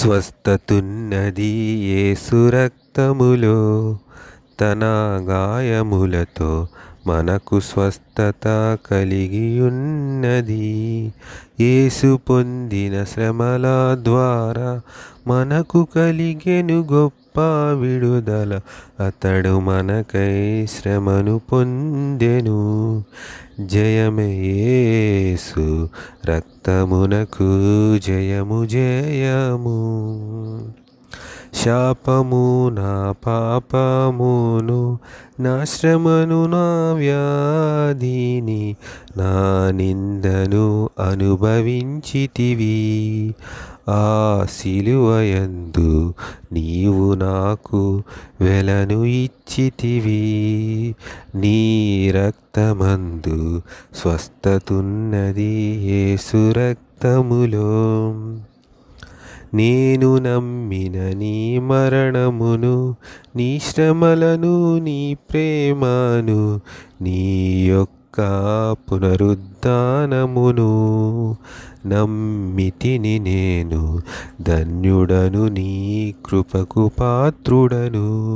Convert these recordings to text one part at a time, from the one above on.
స్వస్థతున్నది యేసు రక్తములో తన గాయములతో మనకు స్వస్థత కలిగియున్నది. ఏసు పొందిన శ్రమల ద్వారా మనకు కలిగెను గొప్ప విడుదల అతడు మనకై శ్రమను పొందెను. జయమయేసు రక్తమునకు జయము జయము. శాపము నా పాపమును నా శ్రమను నా వ్యాధిని నా నిందను అనుభవించితివి. ఆ సిలువయందు నీవు నాకు వెలను ఇచ్చితివి. నీ రక్తమందు స్వస్థతున్నది యేసు రక్తములో. నేను నమ్మిన నీ మరణమును నీ శ్రమలను నీ ప్రేమను నీ యొక్క పునరుద్ధానమును నమ్మితిని నేను ధన్యుడను నీ కృపకు పాత్రుడను.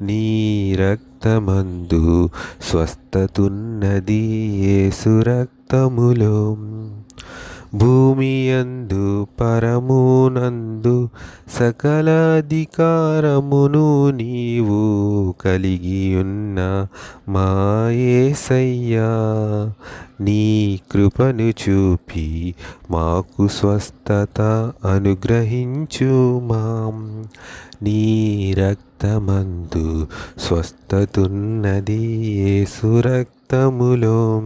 నీ రక్తమందు స్వస్థతున్నది ఏసు రక్తములో. భూమియందు పరమునందు సకల అధికారమును నీవు కలిగియున్న మాయేసయ్యా. నీ కృపను చూపి మాకు స్వస్థత అనుగ్రహించు మాం నీ రక్తమందు స్వస్థతున్నది ఏసు రక్తములో.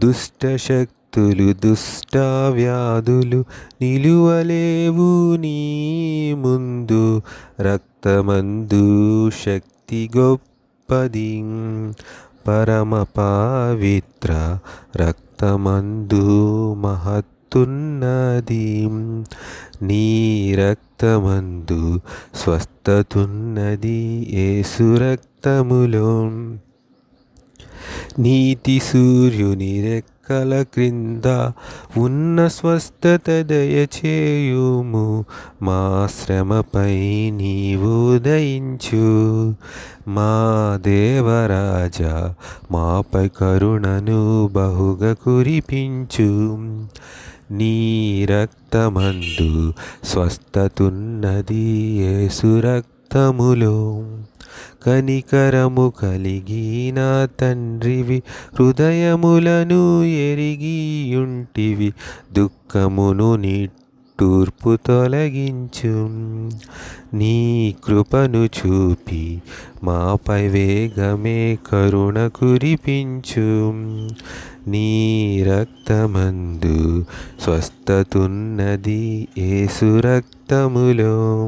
దుష్టశక్తి శక్తులు దుష్ట వ్యాధులు నిలువలేవు నీ ముందు. రక్తమందు శక్తి గొప్పది. పరమ పవిత్ర రక్తమందు మహత్తున్నది. నీ రక్తమందు స్వస్థతున్నది. ఏసు రక్తములో నీతి సూర్యుని రెక్కల క్రింద ఉన్న స్వస్థత దయచేయుము. మా శ్రమపై నీవు దయించు. మా దేవరాజా మాపై కరుణను బహుగా కురిపించు. నీ రక్తమందు స్వస్థతున్నది యేసు రక్తములో. కనికరము కలిగిన తండ్రివి హృదయములను ఎరిగియుంటివి దుఃఖమును నిట్టూర్పు తొలగించు. నీ కృపను చూపి మాపై వేగమే కరుణ కురిపించు. నీ రక్తమందు స్వస్థతున్నది ఏసు రక్తములో.